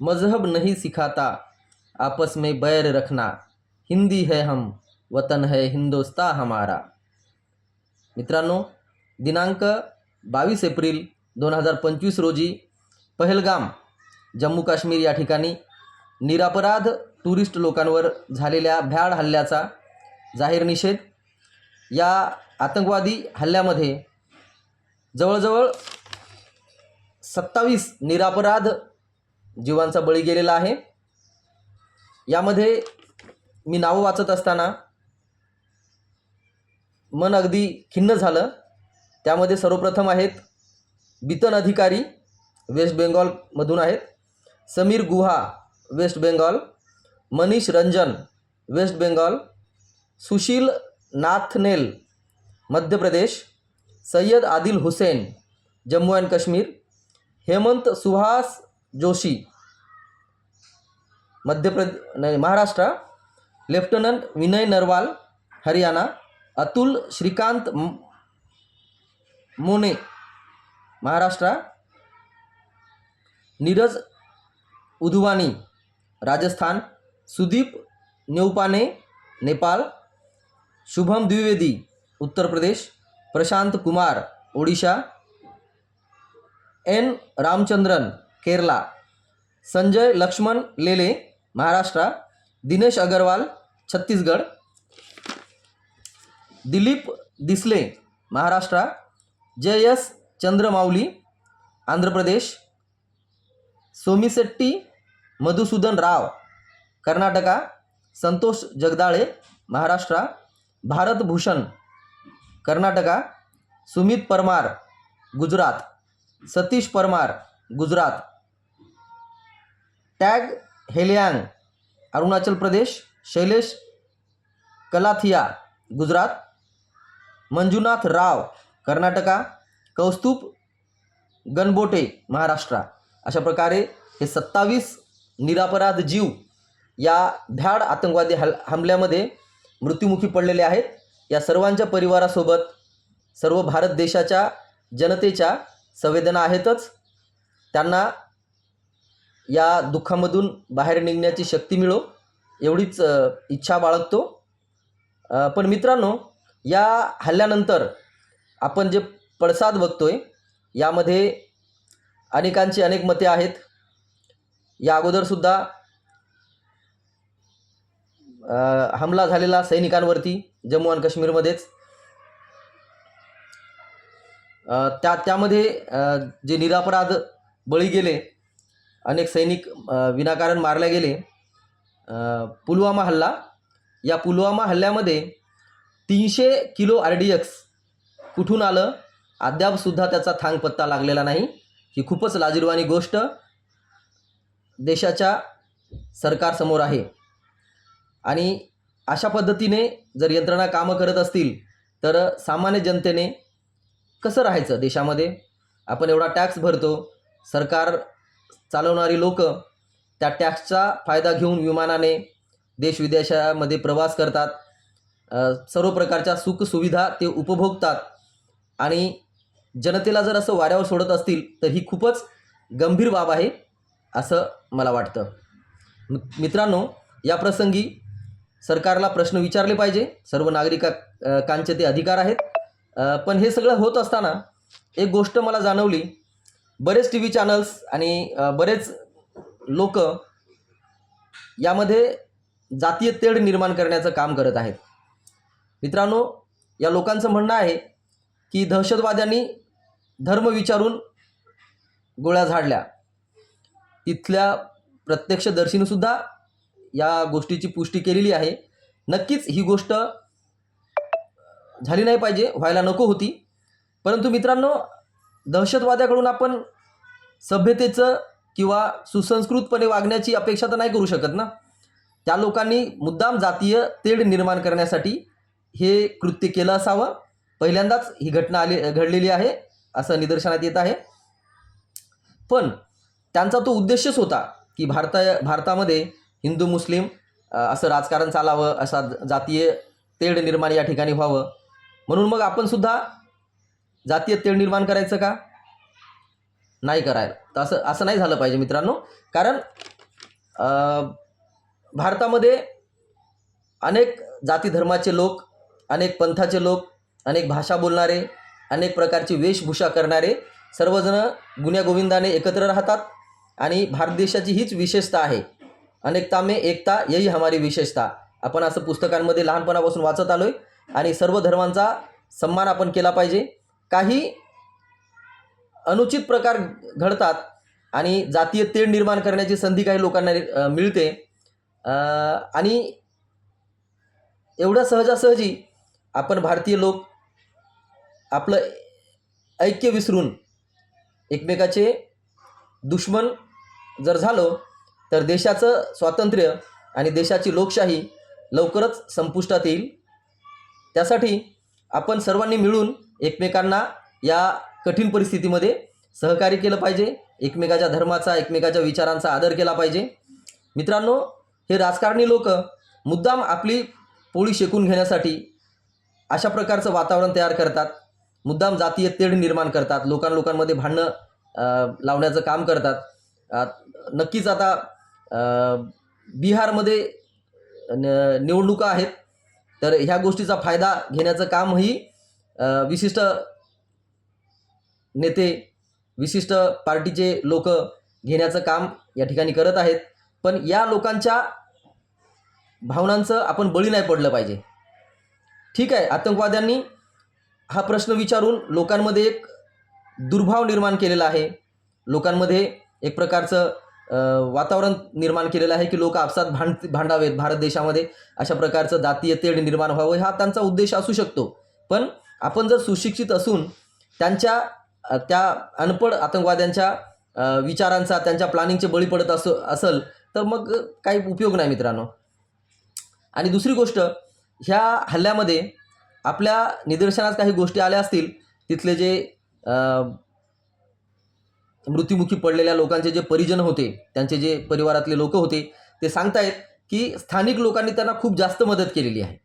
मजहब नहीं सिखाता आपस में बैर रखना। हिंदी है हम वतन है हिंदोस्ता हमारा। मित्रांनो दिनांक बावीस एप्रिल दोन हजार पंचवीस रोजी पहलगाम जम्मू काश्मीर या ठिकाणी निरापराध टुरिस्ट लोकांवर झालेल्या भ्याड हल्ल्याचा जाहीर निषेध. या आतंकवादी हल्ल्यामध्ये जवळजवळ सत्तावीस निरापराध जीवांचा बळी गेलेला आहे. यामध्ये मी नावं वाचत असताना मन अगदी खिन्न झालं. त्यामध्ये सर्वप्रथम आहेत बितन अधिकारी वेस्ट बेंगॉलमधून आहेत. Sameer Guha West Bengal. Manish Ranjan West Bengal. Sushil Nathaniel Madhya Pradesh. Syed Adil Hussain Jammu and Kashmir. Hemant Suhas Joshi. Madhya Pradesh नाही Maharashtra. Lieutenant Vinay Narwal Haryana. Atul Shrikant Mone Maharashtra. Neeraj Udhwani Rajasthan. Sudeep नेवपाने Nepal Shubham Dwivedi Uttar Pradesh. Prashant Kumar Odisha. N. Ramachandran Kerala. Sanjay Laxman Lele Maharashtra. Dinesh Agarwal Chhattisgarh. Dilip Disale Maharashtra. Jay S Chandramouli Andhra Pradesh Somisetty Madhusudan Rao. Karnataka. Santosh Jagdale Maharashtra. Bharat Bhushan Karnataka. Sumit Parmar Gujarat. Satish Parmar Gujarat. Tage Hailyang Arunachal Pradesh Shailesh Kalathiya Gujarat Manjunath Rao Karnataka Kaustubh Ganbote Maharashtra. अशा प्रकारे हे सत्तावीस निरापराध जीव या भ्याड आतंकवादी हल हमल्यामध्ये मृत्युमुखी पडलेले आहेत. या सर्वांच्या परिवारासोबत सर्व भारत देशाच्या जनतेच्या संवेदना आहेतच. त्यांना या दुःखामधून बाहेर निघण्याची शक्ती मिळो एवढीच इच्छा बाळगतो. पण मित्रांनो या हल्ल्यानंतर आपण जे पडसाद आहे यामध्ये अनेकांची अनेक मते आहेत. या अगोदरसुद्धा हमला झालेला सैनिकांवरती जम्मू आणि काश्मीरमध्येच. त्या त्यामध्ये जे निरापराध बळी गेले अनेक सैनिक विनाकारण मारले गेले. पुलवामा हल्ला. या पुलवामा हल्ल्यामध्ये तीनशे किलो आर डी एक्स कुठून आलं? अद्यापसुद्धा त्याचा थांग पत्ता लागलेला नाही. ही खूपच लाजिरवाणी गोष्ट देशाच्या सरकारसमोर आहे. आणि अशा पद्धतीने जर यंत्रणा कामं करत असतील तर सामान्य जनतेने कसं राहायचं देशामध्ये? आपण एवढा टॅक्स भरतो सरकार चालवणारी लोक त्या टॅक्सचा फायदा घेऊन विमानाने देश विदेशामध्ये प्रवास करतात. सर्व प्रकारच्या सुखसुविधा ते उपभोगतात. आणि जनतेला जर असं वाऱ्यावर सोडत असतील तर ही खूपच गंभीर बाब आहे असं मला वाटतं. मि- मित्रांनो या प्रसंगी सरकारला प्रश्न विचारले पाहिजे. सर्व नागरिकांचे ते अधिकार आहेत. पण हे सगळं होत असताना एक गोष्ट मला जाणवली. बरेच टी व्ही चॅनल्स आणि बरेच लोक यामध्ये जातीय तेढ निर्माण करण्याचं काम करत आहेत. मित्रांनो या लोकांचं म्हणणं आहे की दहशतवाद्यांनी धर्म विचारून गोळ्या झाडल्या. तिथल्या प्रत्यक्षदर्शींनीसुद्धा या गोष्टीची पुष्टी केलेली आहे. नक्कीच ही गोष्ट झाली नाही पाहिजे व्हायला नको होती. परंतु मित्रांनो दहशतवाद्याकडून आपण सभ्यतेचं किंवा सुसंस्कृतपणे वागण्याची अपेक्षा तर नाही करू शकत ना? त्या लोकांनी मुद्दाम जातीय तेढ निर्माण करण्यासाठी हे कृत्य केलं असावं. पहिल्यांदाच ही घटना आली घडलेली आहे असं निदर्शनात येत आहे. पण त्यांचा तो उद्देशच होता की भारता भारतामध्ये हिंदू मुस्लिम असं राजकारण चालावं असा जातीय तेढ निर्माण या ठिकाणी व्हावं. म्हणून मग आपणसुद्धा जातीय तेढ निर्माण करायचं का? नाही करायला. तर असं असं नाही झालं पाहिजे मित्रांनो. कारण भारतामध्ये अनेक जाती धर्माचे लोक अनेक पंथाचे लोक अनेक भाषा बोलणारे अनेक प्रकारची वेशभूषा करणारे सर्वजण गुण्यागोविंदाने एकत्र राहतात आणि भारत देशाची हीच विशेषता आहे. अनेकता मे एकता यही हमारी विशेषता. आपण असं पुस्तकांमध्ये लहानपणापासून वाचत आलो आहे आणि सर्व धर्मांचा सन्मान आपण केला पाहिजे. काही अनुचित प्रकार घडतात आणि जातीय तेढ निर्माण करण्याची संधी काही लोकांना मिळते. आणि एवढं सहजासहजी आपण भारतीय लोक आपलं ऐक्य विसरून एकमेकाचे दुश्मन जर झालो तर देशाचं स्वातंत्र्य आणि देशाची लोकशाही लवकरच संपुष्टात येईल. त्यासाठी आपण सर्वांनी मिळून एकमेकांना या कठीण परिस्थितीमध्ये सहकार्य केलं पाहिजे. एकमेकाच्या धर्माचा एकमेकाच्या विचारांचा आदर केला पाहिजे. मित्रांनो हे राजकारणी लोक मुद्दाम आपली पोळी शेकून घेण्यासाठी अशा प्रकारचं वातावरण तयार करतात. मुद्दाम जातीय तेढ निर्माण करतात. लोकां लोकांमध्ये भांडणं लावण्याचं काम करतात. नक्कीच आता बिहारमध्ये न- निवडणुका आहेत. तर ह्या गोष्टीचा फायदा घेण्याचं कामही विशिष्ट नेते विशिष्ट पार्टीचे लोक घेण्याचं काम या ठिकाणी करत आहेत. पण या लोकांच्या भावनांचं आपण बळी नाही पडलं पाहिजे. ठीक आहे आतंकवाद्यांनी हा प्रश्न विचारून लोकांमध्ये एक दुर्भाव निर्माण केलेला आहे. लोकांमध्ये एक प्रकारचं वातावरण निर्माण केलेलं आहे की लोक आपसात भांड भांडावेत भारत देशामध्ये. अशा प्रकारचं जातीय तेढ निर्माण व्हावं हा त्यांचा उद्देश असू शकतो. पण आपण जर सुशिक्षित असून त्यांच्या त्या अनपढ आतंकवाद्यांच्या विचारांचा त्यांच्या प्लॅनिंगचे बळी पडत असो असेल तर मग काही उपयोग नाही मित्रांनो. आणि दुसरी गोष्ट ह्या हल्ल्यामध्ये आपल्या निदर्शनात काही गोष्टी आल्या असतील तिथले जे मृत्युमुखी पडलेल्या लोकांचे जे परिजन होते त्यांचे जे परिवारातले लोक होते ते सांगतायत की स्थानिक लोकांनी त्यांना खूप जास्त मदत केलेली आहे.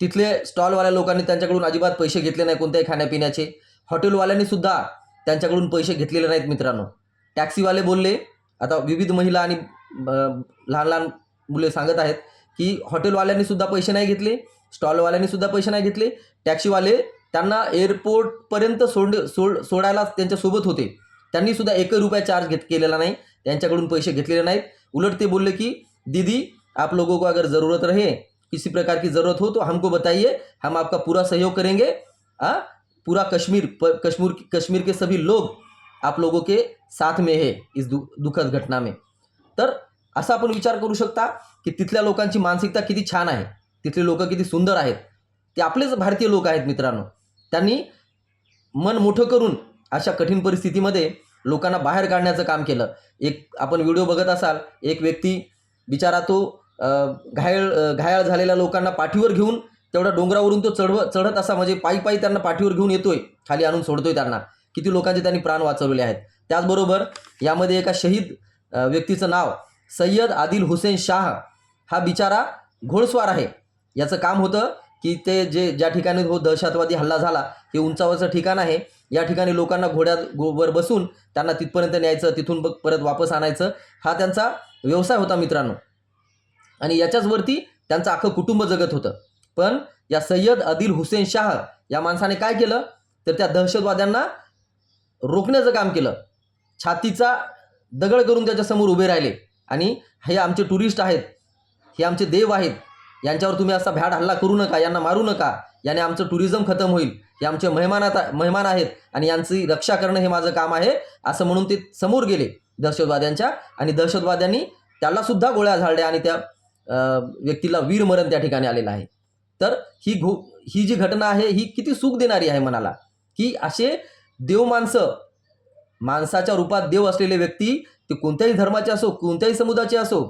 तिथले स्टॉलवाल्या लोकांनी त्यांच्याकडून अजिबात पैसे घेतले नाही कोणत्याही खाण्यापिण्याचे. हॉटेलवाल्यांनी सुद्धा त्यांच्याकडून पैसे घेतलेले नाहीत मित्रांनो. टॅक्सीवाले बोलले आता विविध महिला आणि लहान लहान मुले सांगत आहेत की हॉटेलवाल्यांनी सुद्धा पैसे नाही घेतले स्टॉलवाल्यांनी सुद्धा पैसे नाही घेतले. टॅक्सीवाले त्यांना एअरपोर्टपर्यंत सोड सोड सोडायला त्यांच्यासोबत होते. त्यांनी सुद्धा एकही रुपया चार्ज घेत केलेला नाही. त्यांच्याकडून पैसे घेतलेले नाहीत. उलट ते बोलले की दीदी आप लोगों को अगर ज़रूरत रहे किसी प्रकार की ज़रूरत हो तो हमको बताइए हम आपका पूरा सहयोग करेंगे। आ पूरा कश्मीर प, कश्मीर कश्मीर के सभी लोग आप लोगों के साथ में है इस दु दुखद घटना में। तर असा आपण विचार करू शकता की तिथल्या लोकांची मानसिकता किती छान आहे तिथले लोक किती सुंदर आहेत ते आपलेच भारतीय लोक आहेत मित्रांनो. त्यांनी मन मोठं करून अशा कठीण परिस्थितीमध्ये लोकांना बाहेर काढण्याचं काम केलं. एक आपण व्हिडिओ बघत असाल एक व्यक्ती बिचारा तो घायल घायाळ झालेल्या लोकांना पाठीवर घेऊन तेवढ्या डोंगरावरून तो चढव चढत असा म्हणजे पायी पायी त्यांना पाठीवर घेऊन येतोय. खाली आणून सोडतोय त्यांना. किती लोकांचे त्यांनी प्राण वाचवलेले आहेत. त्याचबरोबर यामध्ये एका शहीद व्यक्तीचं नाव सय्यद आदिल हुसेन शाह हा बिचारा घोडस्वार आहे. याचं काम होतं की ते जे ज्या ठिकाणी हो दहशतवादी हल्ला झाला हे उंचावरचं ठिकाण आहे. या ठिकाणी लोकांना घोड्यात वर बसून त्यांना तिथपर्यंत न्यायचं तिथून बघ परत वापस आणायचं. हा त्यांचा व्यवसाय होता मित्रांनो. आणि याच्याचवरती त्यांचं अख्खं कुटुंब जगत होतं. पण या सय्यद आदिल हुसेन शाह या माणसाने काय केलं? तर त्या दहशतवाद्यांना रोखण्याचं काम केलं. छातीचा दगड करून त्याच्यासमोर उभे राहिले. आणि हे आमचे टुरिस्ट आहेत हे आमचे देव आहेत यांच्यावर तुम्ही असा भ्याड हल्ला करू नका यांना मारू नका. याने आमचं टुरिझम खतम होईल. हे आमचे मेहमानात मेहमान आहेत आणि यांची रक्षा करणं हे माझं काम आहे असं म्हणून ते समोर गेले दहशतवाद्यांच्या. आणि दहशतवाद्यांनी त्यालासुद्धा गोळ्या झाडल्या आणि त्या व्यक्तीला वीरमरण त्या ठिकाणी आलेलं आहे. तर ही घो ही जी घटना आहे ही किती सुख देणारी आहे मनाला? की असे देव माणसं माणसाच्या रूपात देव असलेले व्यक्ती ते कोणत्याही धर्माचे असो कोणत्याही समुदायाचे असो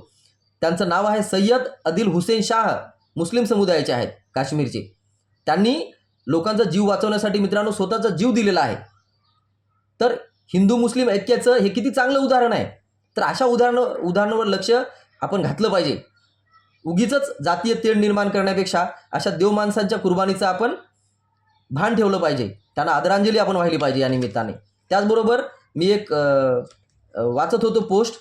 त्यांचं नाव आहे सय्यद आदिल हुसेन शाह मुस्लिम समुदायाचे आहेत काश्मीरचे. त्यांनी लोकांचा जीव वाचवण्यासाठी मित्रांनो स्वतःचा जीव दिलेला आहे. तर हिंदू मुस्लिम ऐक्याचं हे किती चांगलं उदाहरण आहे. तर अशा उदाहरण उदाहरणावर लक्ष आपण घातलं पाहिजे. उगीच जातीय तेढ निर्माण करण्यापेक्षा अशा देव माणसांच्या कुर्बानीचं आपण भान ठेवलं पाहिजे. त्यांना आदरांजली आपण वाहिली पाहिजे या निमित्ताने. त्याचबरोबर मी एक वाचत होतो पोस्ट.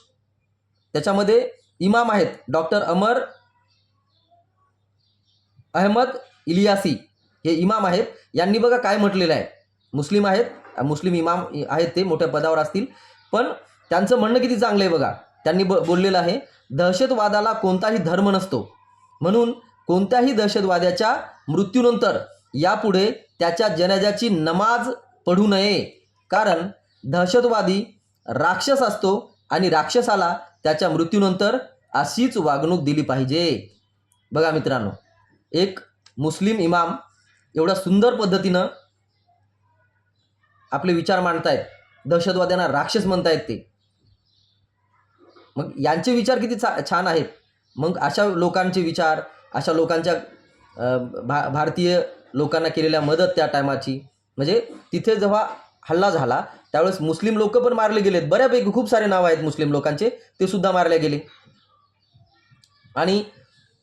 त्याच्यामध्ये इमाम आहेत डॉक्टर अमर अहमद इलियासी हे इमाम आहेत. यांनी बघा काय म्हटलेलं आहे. मुस्लिम आहेत मुस्लिम इमाम आहेत ते मोठ्या पदावर असतील. पण त्यांचं म्हणणं किती चांगलं आहे बघा. त्यांनी ब बोललेलं आहे दहशतवादाला कोणताही धर्म नसतो. म्हणून कोणत्याही दहशतवाद्याच्या मृत्यूनंतर यापुढे त्याच्या जनाजाची नमाज पढू नये. कारण दहशतवादी राक्षस असतो आणि राक्षसाला त्याच्या मृत्यूनंतर अशीच वागणूक दिली पाहिजे. बघा मित्रांनो एक मुस्लिम इमाम एवढ्या सुंदर पद्धतीनं आपले विचार मांडतायत दहशतवाद्यांना राक्षस म्हणतायत ते. मग यांचे विचार किती चा छान आहेत. मग अशा लोकांचे विचार अशा लोकांच्या भा भारतीय लोकांना केलेल्या मदत त्या टायमाची. म्हणजे तिथे जेव्हा हल्ला झाला त्यावेळेस मुस्लिम लोक पण मारले गेलेत. बऱ्यापैकी खूप सारे नावं आहेत मुस्लिम लोकांचे ते सुद्धा मारले गेले. आणि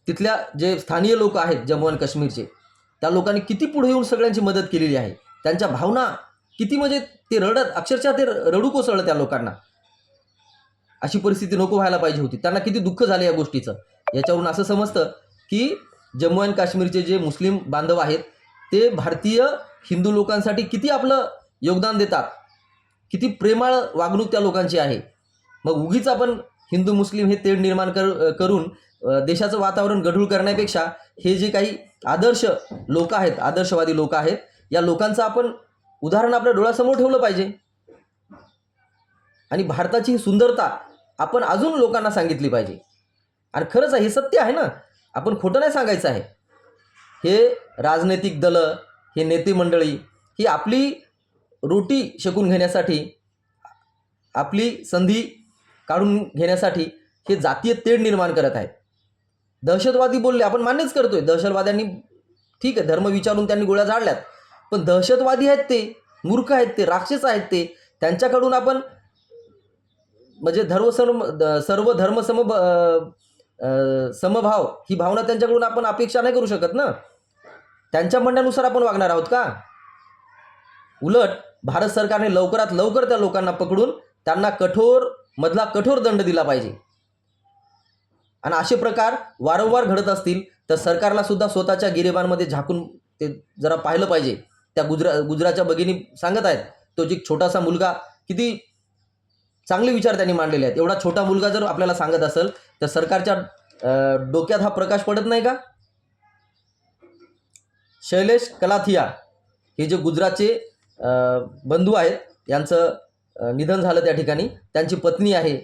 तिथल्या जे स्थानीय लोक आहेत जम्मू आणि काश्मीरचे त्या लोकांनी किती पुढे येऊन सगळ्यांची मदत केलेली आहे? त्यांच्या भावना किती म्हणजे ते रडत अक्षरशः ते रडू कोसळलं त्या लोकांना. अशी परिस्थिती नको व्हायला पाहिजे होती. त्यांना किती दुःख झालं या गोष्टीचं. याच्यावरून असं समजतं की जम्मू अँड काश्मीरचे जे मुस्लिम बांधव आहेत ते भारतीय हिंदू लोकांसाठी किती आपलं योगदान देतात. किती प्रेमाळ वागणूक त्या लोकांची आहे. मग उगीच आपण हिंदू मुस्लिम हे तेढ निर्माण कर करून देशाचं वातावरण गढूळ करण्यापेक्षा हे जे काही आदर्श लोक आहेत आदर्शवादी लोक आहेत या लोकांचं आपण उदाहरण आपल्या डोळ्यासमोर ठेवलं पाहिजे. आणि भारताची ही सुंदरता आपण अजून लोकांना सांगितली पाहिजे. आणि खरंच आहे हे सत्य आहे ना? आपण खोटं नाही सांगायचं आहे. हे राजनैतिक दलं हे नेते मंडळी ही आपली रोटी शकून घेण्यासाठी आपली संधी काढून घेण्यासाठी हे जातीय तेढ निर्माण करत आहेत. दहशतवादी बोलले आपण मान्यच करतोय. दहशतवाद्यांनी ठीक आहे धर्म विचारून त्यांनी गोळ्या झाडल्यात. पण दहशतवादी आहेत ते मूर्ख आहेत ते राक्षस आहेत ते त्यांच्याकडून आपण म्हणजे धर्म सर्व द- सर्व धर्म सम समभाव ही भावना त्यांच्याकडून आपण अपेक्षा नाही करू शकत ना. त्यांच्या म्हणण्यानुसार आपण वागणार आहोत का? उलट भारत सरकारने लवकरात लवकर त्या लोकांना पकडून त्यांना कठोर मधला कठोर दंड दिला पाहिजे. आणि असे प्रकार वारंवार घडत असतील तर सरकारला सुद्धा स्वतःच्या गिरेबांमध्ये झाकून ते जरा पाहिलं पाहिजे. त्या गुजरा गुजराच्या भगिनी सांगत आहेत तो जे छोटासा मुलगा किती चांगले विचार त्यांनी मांडलेले आहेत. एवढा छोटा मुलगा जर आपल्याला सांगत असेल तर सरकारच्या डोक्यात हा प्रकाश पडत नाही का? शैलेश कलाथिया हे जे गुजरातचे बंधू आहेत यांचं निधन झालं त्या ठिकाणी. त्यांची पत्नी आहे.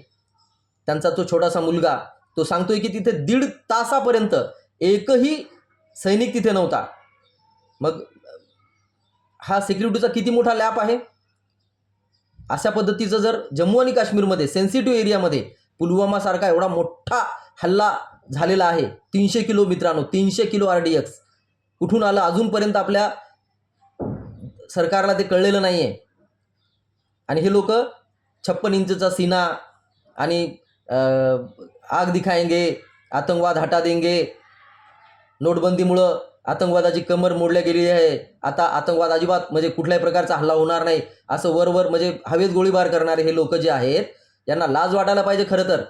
त्यांचा तो छोटासा मुलगा. तो सांगतोय की तिथे दीड तासापर्यंत एकही सैनिक तिथे नव्हता. मग हा सिक्युरिटीचा किती मोठा लॅप आहे? अशा पद्धतीचं जर जम्मू आणि काश्मीरमध्ये सेन्सिटिव्ह एरियामध्ये पुलवामासारखा एवढा मोठा हल्ला झालेला आहे तीनशे किलो मित्रांनो तीनशे किलो आर डी एक्स कुठून आलं अजूनपर्यंत आपल्या सरकारला ते कळलेलं नाही आहे आणि हे लोक छप्पन इंचचा सीना आणि आग दिखाएंगे आतंकवाद हटा देंगे नोटबंदीमुळं आतंकवादाची कमर मोडल्या गेली आहे. आता आतंकवाद अजिबात म्हणजे कुठल्याही प्रकारचा हल्ला होणार नाही. असं वरवर म्हणजे हवेत गोळीबार करणारे हे लोक जे आहेत यांना लाज वाटायला पाहिजे खरं तर.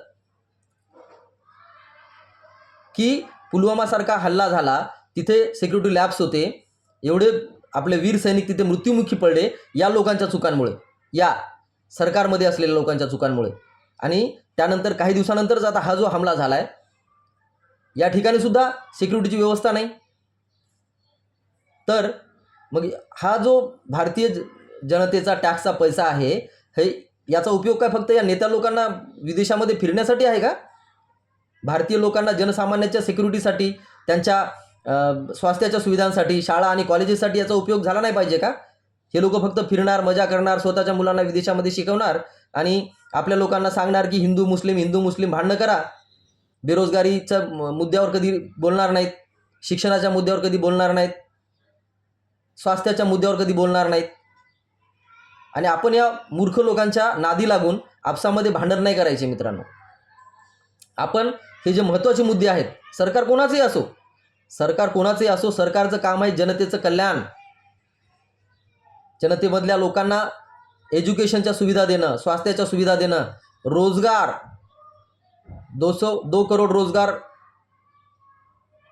की पुलवामासारखा हल्ला झाला तिथे सिक्युरिटी लॅब्स होते. एवढे आपले वीर सैनिक तिथे मृत्युमुखी पडले या लोकांच्या चुकांमुळे. या सरकारमध्ये असलेल्या लोकांच्या चुकांमुळे. आणि त्यानंतर काही दिवसानंतरच आता हा जो हमला झाला आहे या ठिकाणी सुद्धा सिक्युरिटीची व्यवस्था नाही. तर मग हा जो भारतीय ज- जनतेचा टॅक्सचा पैसा आहे हे याचा उपयोग काय फक्त या नेत्या लोकांना विदेशामध्ये फिरण्यासाठी आहे का? भारतीय लोकांना जनसामान्याच्या सिक्युरिटीसाठी त्यांच्या स्वास्थ्याच्या सुविधांसाठी शाळा आणि कॉलेजेससाठी याचा उपयोग झाला नाही पाहिजे का? हे लोक फक्त फिरणार मजा करणार स्वतःच्या मुलांना विदेशामध्ये शिकवणार आणि आपल्या लोकांना सांगणार की हिंदू मुस्लिम हिंदू मुस्लिम भांडणं करा. बेरोजगारीच्या मुद्द्यावर कधी बोलणार नाहीत शिक्षणाच्या मुद्द्यावर कधी बोलणार नाहीत. स्वास्थ्याच्या मुद्द्यावर कधी बोलणार नाहीत. आणि आपण या मूर्ख लोकांच्या नादी लागून आपसामध्ये भांडण नाही करायचे मित्रांनो. आपण हे जे महत्त्वाचे मुद्दे आहेत सरकार कोणाचेही असो सरकार कोणाचंही असो सरकारचं काम आहे जनतेचं कल्याण. जनतेमधल्या लोकांना एज्युकेशनच्या सुविधा देणं स्वास्थ्याच्या सुविधा देणं रोजगार. दो सौ दो करोड रोजगार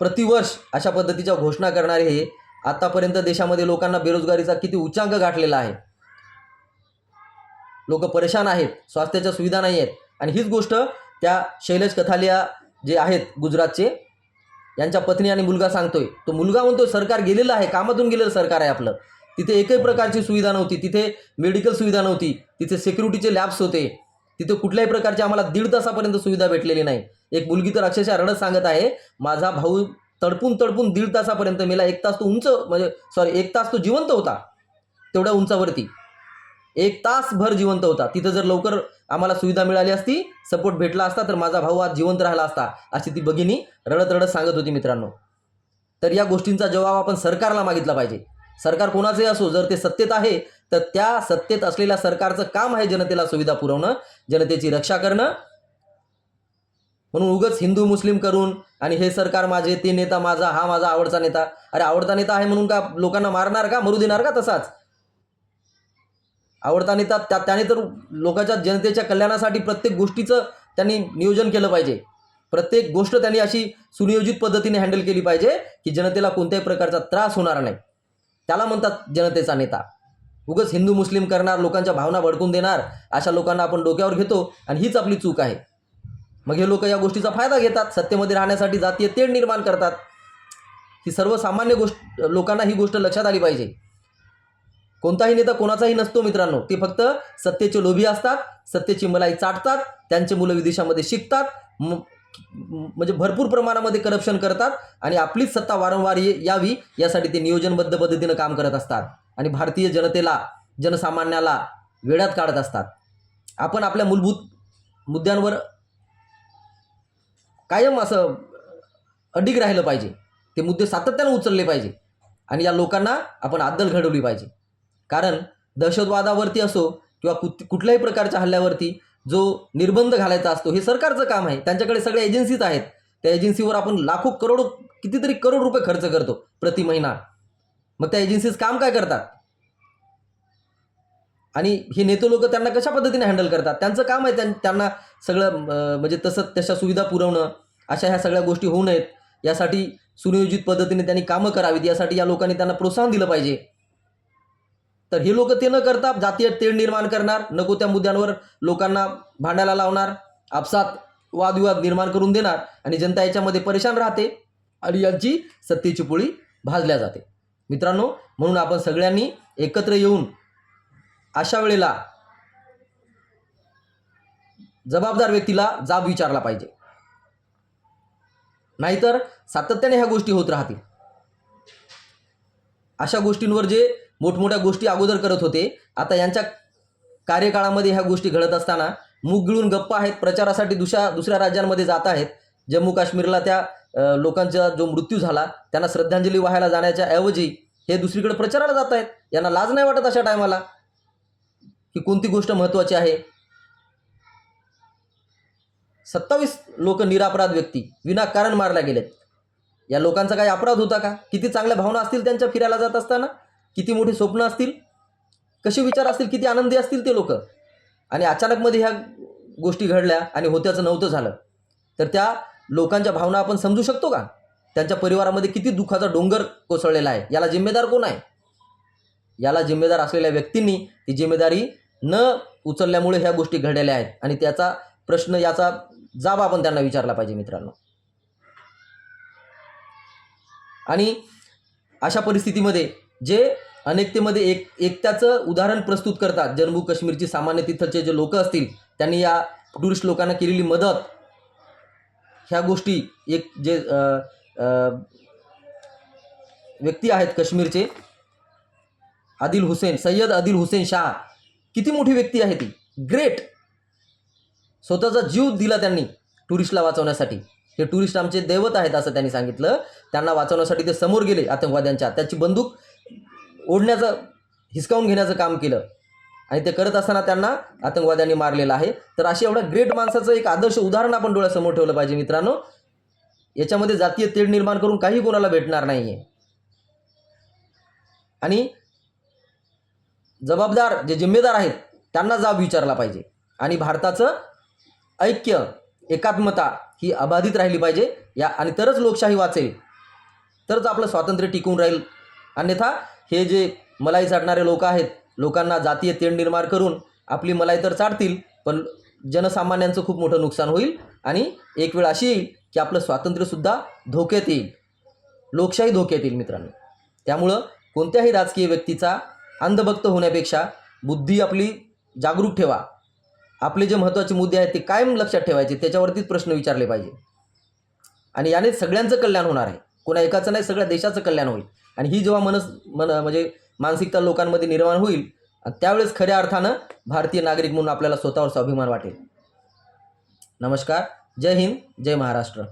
प्रतिवर्ष अशा पद्धतीच्या घोषणा करणारे हे आतापर्यंत देशामध्ये लोकांना बेरोजगारीचा किती उच्चांक गाठलेला आहे. लोक परेशान आहेत स्वास्थ्याच्या सुविधा नाही आहेत. आणि हीच गोष्ट त्या शैलेश कथालिया जे आहेत गुजरातचे यांच्या पत्नी आणि मुलगा सांगतोय. तो मुलगा म्हणतोय सरकार गेलेलं आहे कामातून गेलेलं सरकार आहे आपलं. तिथे एकही प्रकारची सुविधा नव्हती तिथे मेडिकल सुविधा नव्हती तिथे सेक्युरिटीचे लॅब्स होते. तिथे कुठल्याही प्रकारची आम्हाला दीड तासापर्यंत सुविधा भेटलेली नाही. एक मुलगी तर अक्षरशः रडत सांगत आहे माझा भाऊ तडपून तडपून दीड तासापर्यंत मेला. एक तास तो उंच म्हणजे सॉरी एक तास तो जिवंत होता तेवढ्या उंचावरती. एक तासभर जिवंत होता. तिथं जर लवकर आम्हाला सुविधा मिळाली असती सपोर्ट भेटला असता तर माझा भाऊ आज जिवंत राहिला असता अशी ती भगिनी रडत रडत सांगत होती मित्रांनो. तर या गोष्टींचा जबाब आपण सरकारला मागितला पाहिजे. सरकार कोणाचंही असो जर ते सत्तेत आहे तर त्या सत्तेत असलेल्या सरकारचं काम आहे जनतेला सुविधा पुरवणं जनतेची रक्षा करणं म्हणून उगच हिंदू मुस्लिम करून आणि हे सरकार माझे ते नेता माझा हा माझा आवडता नेता. अरे आवडता नेता आहे म्हणून का लोकांना मारणार का? मरू देणार का तसाच? आवडता नेता त्या त्याने तर लोकांच्या जनतेच्या कल्याणासाठी प्रत्येक गोष्टीचं त्यांनी नियोजन केलं पाहिजे. प्रत्येक गोष्ट त्यांनी अशी सुनियोजित पद्धतीने हँडल केली पाहिजे की जनतेला कोणत्याही प्रकारचा त्रास होणार नाही. त्याला म्हणतात जनतेचा नेता. उगच हिंदू मुस्लिम करणार लोकांच्या भावना भडकून देणार अशा लोकांना आपण डोक्यावर घेतो आणि हीच आपली चूक आहे. मग हे लोक या गोष्टीचा फायदा घेतात सत्तेमध्ये राहण्यासाठी जातीय तेढ निर्माण करतात. ही सर्वसामान्य गोष्ट लोकांना ही गोष्ट लक्षात आली पाहिजे. कोणताही नेता कोणाचाही नसतो मित्रांनो. ते फक्त सत्तेचे लोभी असतात सत्तेची मलाई चाटतात त्यांचे मुलं विदेशामध्ये शिकतात म्हणजे भरपूर प्रमाणामध्ये करप्शन करतात आणि आपलीच सत्ता वारंवार यावी यासाठी ते नियोजनबद्ध पद्धतीनं काम करत असतात. आणि भारतीय जनतेला जनसामान्याला वेळात काढत असतात. आपण आपल्या मूलभूत मुद्द्यांवर कायम असं अडिग राहिलं पाहिजे. ते मुद्दे सातत्यानं उचलले पाहिजे. आणि या लोकांना आपण आदल घडवली पाहिजे. कारण दहशतवादावरती असो किंवा कुठ कुठल्याही प्रकारच्या हल्ल्यावरती जो निर्बंध घालायचा असतो हे सरकारचं काम आहे. त्यांच्याकडे सगळ्या एजन्सीज आहेत. त्या एजन्सीवर आपण लाखो करोड कितीतरी करोड रुपये खर्च करतो प्रति महिना. मग त्या एजन्सीज काम काय करतात? आणि हे नेते लोक त्यांना कशा पद्धतीने हँडल करतात? त्यांचं काम आहे त्यां- त्यांना सगळं म्हणजे तसं तशा सुविधा पुरवणं अशा ह्या सगळ्या गोष्टी होऊ नयेत. यासाठी सुनियोजित पद्धतीने त्यांनी कामं करावीत. यासाठी या लोकांनी त्यांना प्रोत्साहन दिलं पाहिजे. तर हे लोक ते न करता जातीय तेढ निर्माण करणार नको त्या मुद्द्यांवर लोकांना भांडायला लावणार आपसात वादविवाद निर्माण करून देणार आणि जनता याच्यामध्ये परेशान राहते आणि यांची सत्तेची पोळी भाजल्या जाते. मित्रांनो म्हणून आपण सगळ्यांनी एकत्र येऊन अशा वेळेला जबाबदार व्यक्तीला जाब विचारला पाहिजे. नाहीतर सातत्याने ह्या गोष्टी होत राहतील. अशा गोष्टींवर जे मोठमोठ्या गोष्टी अगोदर करत होते आता यांच्या कार्यकाळामध्ये ह्या गोष्टी घडत असताना मूग गिळून गप्पा आहेत प्रचारासाठी दुसऱ्या दुसऱ्या राज्यांमध्ये जात आहेत. जम्मू काश्मीरला त्या लोकांचा जो मृत्यू झाला त्यांना श्रद्धांजली वाहायला जाण्याच्या ऐवजी हे दुसरीकडे प्रचाराला जात आहेत. यांना लाज नाही वाटत अशा टायमाला. की कोणती गोष्ट महत्त्वाची आहे? सत्तावीस लोक निरापराध व्यक्ती विनाकारण मारल्या गेलेत. या लोकांचा काही अपराध होता का? किती चांगल्या भावना असतील त्यांच्या फिरायला जात असताना? किती मोठी स्वप्न असतील? कसे विचार असतील? किती आनंदी असतील ते लोक? आणि अचानकमध्ये ह्या गोष्टी घडल्या आणि होत्याचं नव्हतं झालं. तर त्या लोकांच्या भावना आपण समजू शकतो का? त्यांच्या परिवारामध्ये किती दुःखाचा डोंगर कोसळलेला आहे? याला जिम्मेदार कोण आहे? याला जिम्मेदार असलेल्या व्यक्तींनी ती जिम्मेदारी न उचलल्यामुळे ह्या गोष्टी घडलेल्या आहेत. आणि त्याचा प्रश्न याचा जाब आपण त्यांना विचारला पाहिजे मित्रांनो. आणि अशा परिस्थितीमध्ये जे अनेकतेमध्ये एक एकत्याचं उदाहरण प्रस्तुत करतात जम्मू काश्मीरची सामान्य तिथलचे जे लोक असतील त्यांनी या टुरिस्ट लोकांना केलेली मदत ह्या गोष्टी एक जे व्यक्ती आहेत काश्मीरचे आदिल हुसेन सय्यद आदिल हुसेन शाह. किती मोठी व्यक्ती आहे ती. ग्रेट स्वतःचा जीव दिला त्यांनी टुरिस्टला वाचवण्यासाठी. हे टुरिस्ट आमचे दैवत आहेत असं त्यांनी सांगितलं. त्यांना वाचवण्यासाठी ते समोर गेले आतंकवाद्यांच्या. त्याची बंदूक ओढण्याचं हिसकावून घेण्याचं काम केलं. आणि ते करत असताना त्यांना आतंकवाद्यांनी मारलेलं आहे. तर अशा एवढ्या ग्रेट माणसाचं एक आदर्श उदाहरण आपण डोळ्यासमोर ठेवलं पाहिजे मित्रांनो. याच्यामध्ये जातीय तेढ निर्माण करून काही कोणाला भेटणार नाही आहे आणि जबाबदार जे जिम्मेदार आहेत त्यांना जाब विचारला पाहिजे. आणि भारताचं ऐक्य एकात्मता ही अबाधित राहिली पाहिजे. या आणि तरच लोकशाही वाचेल. तरच आपलं स्वातंत्र्य टिकून राहील. अन्यथा हे जे मलाई चाटणारे लोक आहेत लोकांना जातीय तेढ निर्माण करून आपली मलाई तर चाटतील पण जनसामान्यांचं खूप मोठं नुकसान होईल आणि एक वेळ अशी येईल की आपलं स्वातंत्र्यसुद्धा धोक्यात येईल. लोकशाही धोक्यात येईल मित्रांनो. त्यामुळं कोणत्याही राजकीय व्यक्तीचा अंधभक्त होण्यापेक्षा बुद्धी आपली जागरूक ठेवा. आपले जे महत्त्वाचे मुद्दे आहेत ते कायम लक्षात ठेवायचे त्याच्यावरतीच प्रश्न विचारले पाहिजे. आणि याने सगळ्यांचं कल्याण होणार आहे. कोणा एकाचं नाही सगळ्या देशाचं कल्याण होईल. आणि ही जेव्हा मनस मन म्हणजे मानसिकता लोकांमध्ये निर्माण होईल त्यावेळेस खऱ्या अर्थानं भारतीय नागरिक म्हणून आपल्याला स्वतःवर स्वाभिमान वाटेल. नमस्कार. जय हिंद जय महाराष्ट्र.